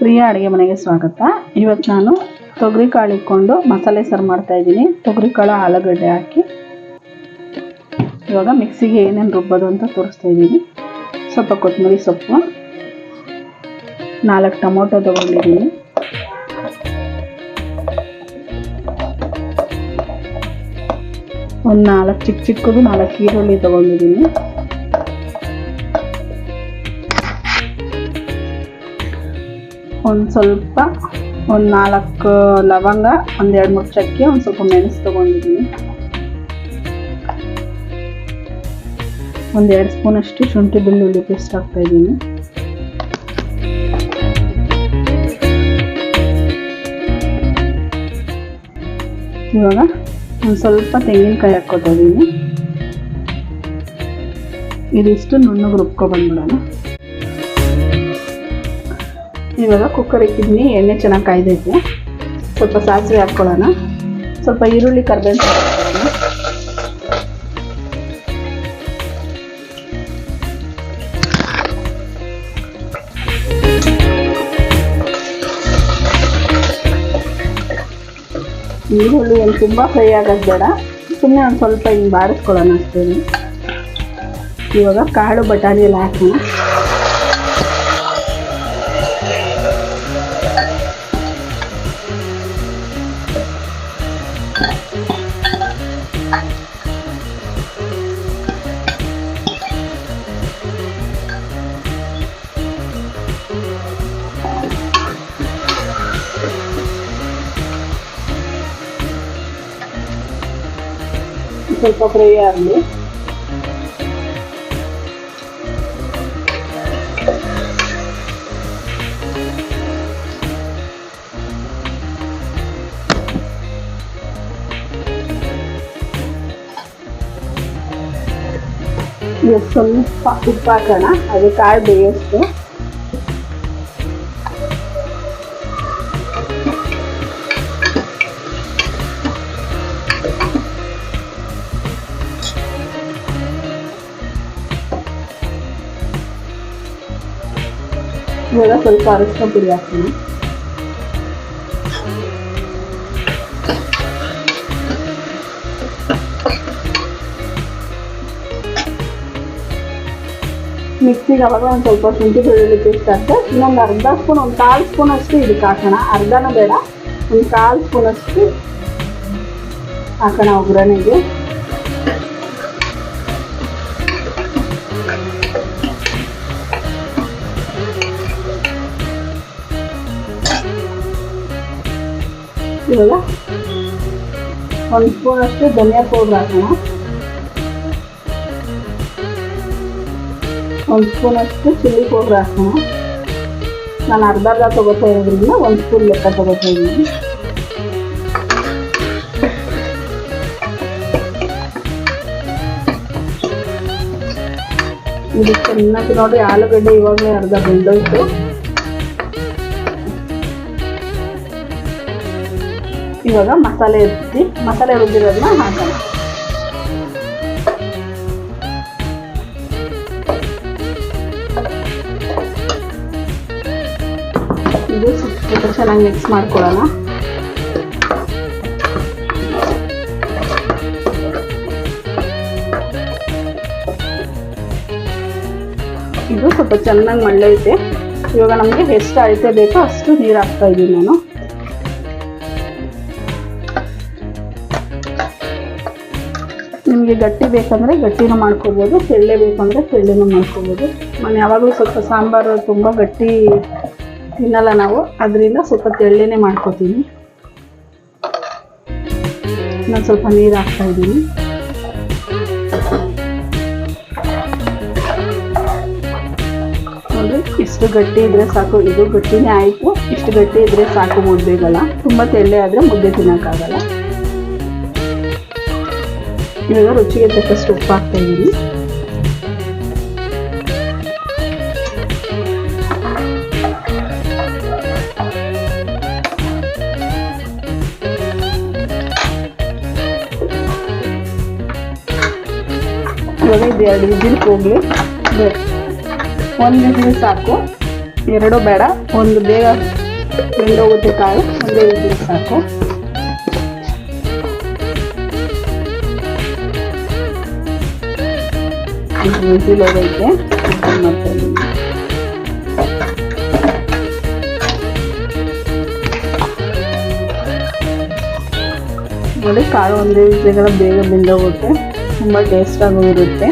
ಪ್ರಿಯ ಅಡುಗೆ ಮನೆಗೆ ಸ್ವಾಗತ. ಇವತ್ತು ನಾನು ತೊಗರಿ ಕಾಳು ಇಟ್ಕೊಂಡು ಮಸಾಲೆ ಸಾರು ಮಾಡ್ತಾ ಇದ್ದೀನಿ. ತೊಗರಿ ಕಾಳು ಆಲೂಗಡ್ಡೆ ಹಾಕಿ. ಇವಾಗ ಮಿಕ್ಸಿಗೆ ಏನೇನು ರುಬ್ಬೋದು ಅಂತ ತೋರಿಸ್ತಾ ಇದ್ದೀನಿ. ಸ್ವಲ್ಪ ಕೊತ್ತಂಬರಿ ಸೊಪ್ಪು. ನಾಲ್ಕು ಟೊಮೊಟೊ ತೊಗೊಂಡಿದ್ದೀನಿ. ಒಂದು ನಾಲ್ಕು ಚಿಕ್ಕ ಚಿಕ್ಕದು ನಾಲ್ಕು ಈರುಳ್ಳಿ ತೊಗೊಂಡಿದ್ದೀನಿ. ಒಂದು ಸ್ವಲ್ಪ, ಒಂದು ನಾಲ್ಕು ಲವಂಗ, ಒಂದು ಎರಡು ಮೂರು ಚಕ್ಕೆ, ಒಂದು ಸ್ವಲ್ಪ ಮೆಣಸು ತೊಗೊಂಡಿದ್ದೀನಿ. ಒಂದು ಎರಡು ಸ್ಪೂನಷ್ಟು ಶುಂಠಿ ಬೆಳ್ಳುಳ್ಳಿ ಪೇಸ್ಟ್ ಹಾಕ್ತಾಯಿದ್ದೀನಿ ಇವಾಗ ಒಂದು ಸ್ವಲ್ಪ ತೆಂಗಿನಕಾಯಿ ಹಾಕ್ಕೊತಾ ಇದ್ದೀನಿ. ಇದಿಷ್ಟು ನುಣ್ಣಗೆ ರುಬ್ಕೊಬಂದ್ಬಿಡೋಣ ಇವಾಗ ಕುಕ್ಕರ್ ಇಕ್ಕಿದ್ನಿ ಎಣ್ಣೆ ಚೆನ್ನಾಗಿ ಕಾಯ್ದೈತೆ ಸ್ವಲ್ಪ ಸಾಸಿವೆ ಹಾಕ್ಕೊಳ್ಳೋಣ. ಸ್ವಲ್ಪ ಈರುಳ್ಳಿ ಕರ್ಬೇವು ಹಾಕ್ಕೊಳ್ಳೋಣ. ಈರುಳ್ಳಿ ಏನು ತುಂಬ ಫ್ರೈ ಆಗೋದು ಬೇಡ. ಸುಮ್ಮನೆ ಒಂದು ಸ್ವಲ್ಪ ಹಿಂಗೆ ಬಾಡಿಸ್ಕೊಳ್ಳೋಣ ಅಷ್ಟೇ. ಇವಾಗ ಕಾಳು, ಬಟಾಣಿ ಎಲ್ಲ ಹಾಕೋಣ. ಸ್ವಲ್ಪ ಫ್ರೈ ಆಗಲಿ. ಇವಾಗ ಸ್ವಲ್ಪ ಉಪ್ಪು ಹಾಕೋಣ ಅದು ಕಾಳು ಬೇಯೋಷ್ಟು. ಇವಾಗ ಸ್ವಲ್ಪ ಅರಶಿನ ಪುಡಿ ಹಾಕ್ತೀನಿ. ಮಿಕ್ಸಿಗೆ ಅವಾಗ ಒಂದು ಸ್ವಲ್ಪ ಶುಂಠಿ ಬೆಳ್ಳುಳ್ಳಿ ಪೇಸ್ಟ್ ಹಾಕ್ತೆ. ಇನ್ನೊಂದು ಅರ್ಧ ಸ್ಪೂನ್, ಒಂದು ಕಾಲು ಸ್ಪೂನ್ ಅಷ್ಟು ಇದಕ್ಕೆ ಹಾಕೋಣ. ಅರ್ಧನೂ ಬೇಡ, ಒಂದು ಕಾಲು ಸ್ಪೂನ್ ಅಷ್ಟು ಹಾಕೋಣ ಒಗ್ಗರಣೆಗೆ ಇವಾಗ ಒಂದು ಸ್ಪೂನ್ ಅಷ್ಟು ಧನಿಯಾ ಪೌಡ್ರ್ ಹಾಕೋಣ. ಒಂದು ಸ್ಪೂನ್ ಅಷ್ಟು ಚಿಲ್ಲಿ ಪೌಡ್ರ್ ಹಾಕೋಣ. ನಾನು ಅರ್ಧ ಅರ್ಧ ತೊಗೋತಾ ಇರೋದ್ರಿಂದ ಒಂದು ಸ್ಪೂನ್ ಲೆಕ್ಕ ತೊಗೋತಾ ಇದ್ದೀನಿ. ಇದು ಚೆನ್ನಾಗಿ ನೋಡಿ ಆಲೂಗಡ್ಡೆ ಇವಾಗಲೇ ಅರ್ಧ ಬೆಂದೋಯ್ತು. ಇವಾಗ ಮಸಾಲೆ ರುಬ್ಬಿ, ಮಸಾಲೆ ರುಬ್ಬಿರೋದನ್ನ ಹಾಕೋಣ. ಇದು ಸ್ವಲ್ಪ ಚೆನ್ನಾಗಿ ಮಿಕ್ಸ್ ಮಾಡ್ಕೊಳ್ಳೋಣ. ಇದು ಸ್ವಲ್ಪ ಚೆನ್ನಾಗಿ ಮಳ್ಳೈತೆ ಇವಾಗ ನಮಗೆ ಎಷ್ಟು ಅಳತೆ ಬೇಕೋ ಅಷ್ಟು ನೀರು ಹಾಕ್ತಾ ಇದ್ದೀನಿ ನಾನು. ನಿಮಗೆ ಗಟ್ಟಿ ಬೇಕಂದರೆ ಗಟ್ಟಿನೂ ಮಾಡ್ಕೋಬೋದು, ತೆಳ್ಳೆ ಅಂದರೆ ತೆಳ್ಳೆನೂ ಮಾಡ್ಕೋಬೋದು. ನಾನು ಯಾವಾಗಲೂ ಸ್ವಲ್ಪ ಸಾಂಬಾರು ತುಂಬ ಗಟ್ಟಿ ತಿನ್ನಲ್ಲ ನಾವು, ಅದರಿಂದ ಸ್ವಲ್ಪ ತೆಳ್ಳೆನೇ ಮಾಡ್ಕೋತೀನಿ. ನಾನು ಸ್ವಲ್ಪ ನೀರು ಹಾಕ್ತಾ ಇದ್ದೀನಿ. ನೋಡಿ ಇಷ್ಟು ಗಟ್ಟಿ ಇದ್ರೆ ಸಾಕು, ಇದು ಗಟ್ಟಿನೇ ಆಯಿತು. ಇಷ್ಟು ಗಟ್ಟಿ ಇದ್ರೆ ಸಾಕು ಮುದ್ದೆಗಲ್ಲ. ತುಂಬ ತೆಳ್ಳೆ ಆದರೆ ಮುದ್ದೆ ತಿನ್ನೋಕ್ಕಾಗಲ್ಲ. ಇವಾಗ ರುಚಿಗೆ ತಕ್ಕಷ್ಟು ಉಪ್ಪು ಹಾಕ್ತಾ ಇದ್ದೀನಿ ಇವಾಗ ಇದು ಎರಡು ವಿಜಿಲ್ ಹೋಗಲಿ. ಒಂದು ವಿಜಿಲ್ ಸಾಕು. ಎರಡು ಬೇಡ. ಒಂದು ಬೇಗ ಬೆಂದೋಗುತ್ತೆ ಕಾಳು. ಒಂದೇ ವಿಜಿಲ್ ಸಾಕು. ವಿಸಿಲ್ ಹೋಗೈತೆ ಇದ್ದೀನಿ. ನೋಡಿ ಕಾಳು ಒಂದೇ ವಿಸಿಲೆಲ್ಲ ಬೇಗ ಬೆಂದೋಗುತ್ತೆ ತುಂಬ ಟೇಸ್ಟಾಗೂ ಇರುತ್ತೆ